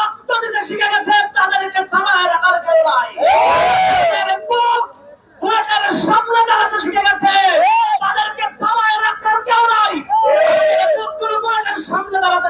রক্ত দিতে শিখে গেছে তাদেরকে থামায় রাখার কেউ নাই যাদের বুক পুরুষের সামনে দাঁড়াতে শিখে গেছে তাদেরকে থামায় রাখার কেউ নাই যাদের বুকগুলো পুরুষের সামনে দাঁড়াতে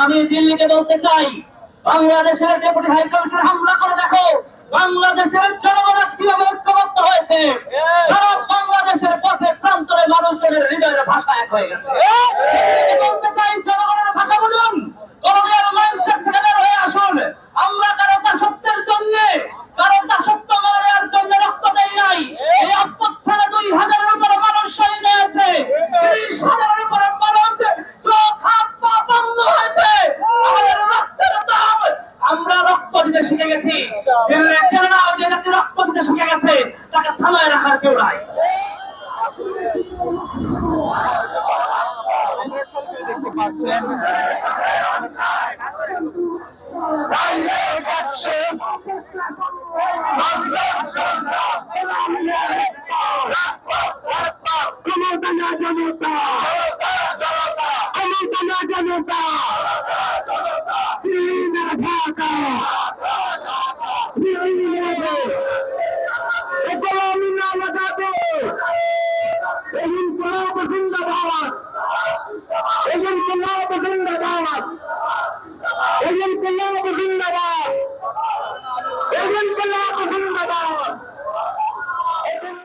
আমি দিল্লিকে বলতে চাই, বাংলাদেশের ডেপুটি হাই কমিশন হামলা করে দেখো। বাংলাদেশের জনগণ কীভাবে ঐক্যবদ্ধ হয়েছে? বাংলাদেশের পথে প্রান্তরে মানুষজনের হৃদয়ের ভাষা এক হয়ে গেছে। রক্ত দিতে শিখে গেছে, তাকে থামায় রাখার কেউ নাই। দেখতে পাচ্ছেন জনতা ক্ষমতা জনতা ঢাকা ekonomi na লাগাবে ইনকলাব জিন্দাবাদ ইনকলাব জিন্দাবাদ ইনকলাব জিন্দাবাদ